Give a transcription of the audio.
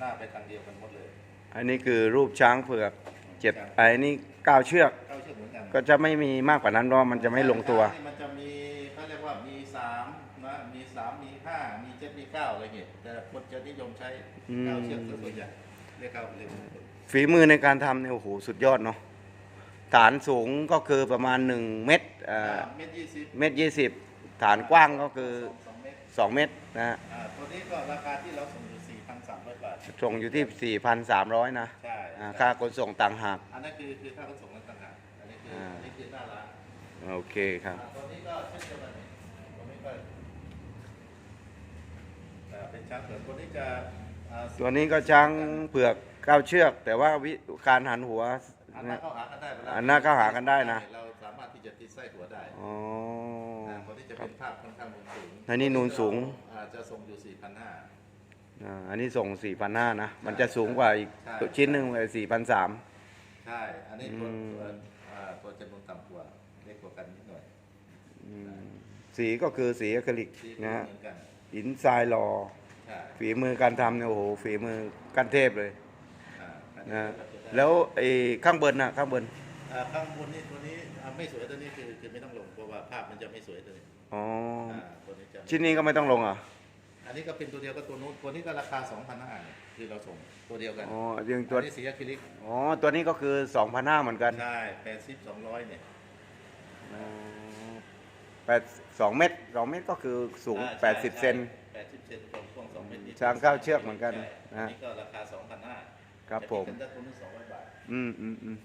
หน้าไปทางเดียวกันหมดเลยอันนี้คือรูปช้างเผือกเจ็ดไอ้นี่เก้าเชือก เข้าเชือกเหมือนกันก็จะไม่มีมากกว่านั้นเพราะมันจะไม่ลงตัว มันจะมีเขาเรียกว่ามีสามนะมีสามมีห้ามีเจ็ดมีเก้าอะไรเงี้ยแต่คนจะนิยมใช้อืมเก้าเชือกซะส่วนใหญ่เรียกเก้าเรียกฝีมือในการทำเนี่ยโอ้โหสุดยอดเนาะฐานสูงก็คือประมาณ 1 เมตรเอ่อเมตรยี่สิบเมตรยี่สิบฐานกว้างก็คือ สองเมตร2เมตรนะฮะ อ่าตัวนี้ก็ราคาที่เราส่งอยู่สี่พันสาม ร้อยบาท ส่งอยู่ที่ 4,300 นะใช่อ่าค่าขนส่งต่างหาก อันนั้นคือคือค่าขนส่งนั้นต่างหากอันนี้คืออ่า อันนี้คือหน้าร้านโอเคครับ อ่าตัวนี้ก็เช่นเดียวกันนี่ตัวนี้ก็อ่าเป็นช้างเผือกตัวนี้จะอ่าตัวนี้ก็ช้างเผือกเก้าเชือก แต่ว่าวิการหันหัว อันหน้าเข้าหากันได้เวลอันหน้าเข้าหากันได้นะ เราสามารถที่จะติดไส้หัวได้อ๋ออ่าตัวนี้จะเป็นภาพค่อนข้างนูนสูงอันนี้นูนสูง อ่าจะส่งอยู่สี่พันห้า อ่าอันนี้ส่ง4,500นะ มันจะสูงกว่าอีกใช่ชิ้นหนึ่งเลย4,300ใช่ อันนี้ตัวอืม ตัวอ่าตัวจำนวนต่ำกว่าเล็กกว่ากันนิดหน่อยอืมสีก็คือสีอะคริลิกที่นะฮะเหมือนกัน หินทรายหล่อใช่ฝีมือการทำเนี่ยโอ้โหฝีมือกันเทพเลยอ่าอันนะนี้ฮะก็จะได้แล้วไอ้ข้างบนน่ะข้างบนอ่าข้างบนนี่ตัวนี้อ่าไม่สวยตัวนี้คือคือไม่ต้องลงเพราะว่าภาพมันจะไม่สวยตัวนี้อ๋ออ่าตัวนี้จะชิ้นนี้ก็ไม่ต้องลงเหรอะ อันนี้ก็เป็นตัวเดียวกับตัวนู้นตัวนี้ก็ราคา2,500เนี่ยคือเราส่งตัวเดียวกันอ๋อยังตัวอันนี้สีอะคริลิกอ๋อตัวนี้ก็คือ2,500เหมือนกันใช่แปดสิบสองร้อยเนี่ย อ๋อแปดสองเมตรสองเมตรก็คือสูง อ่าใช่แปดสิบเซนแปดสิบเซนตรงช่วงสองเมตรนิดช้างเก้าเชือกเหมือนกันใช่นะอันนี้ก็ราคา2,500ครับผมจะเป็นตัวนู้น200 บาท อืมอืมอืม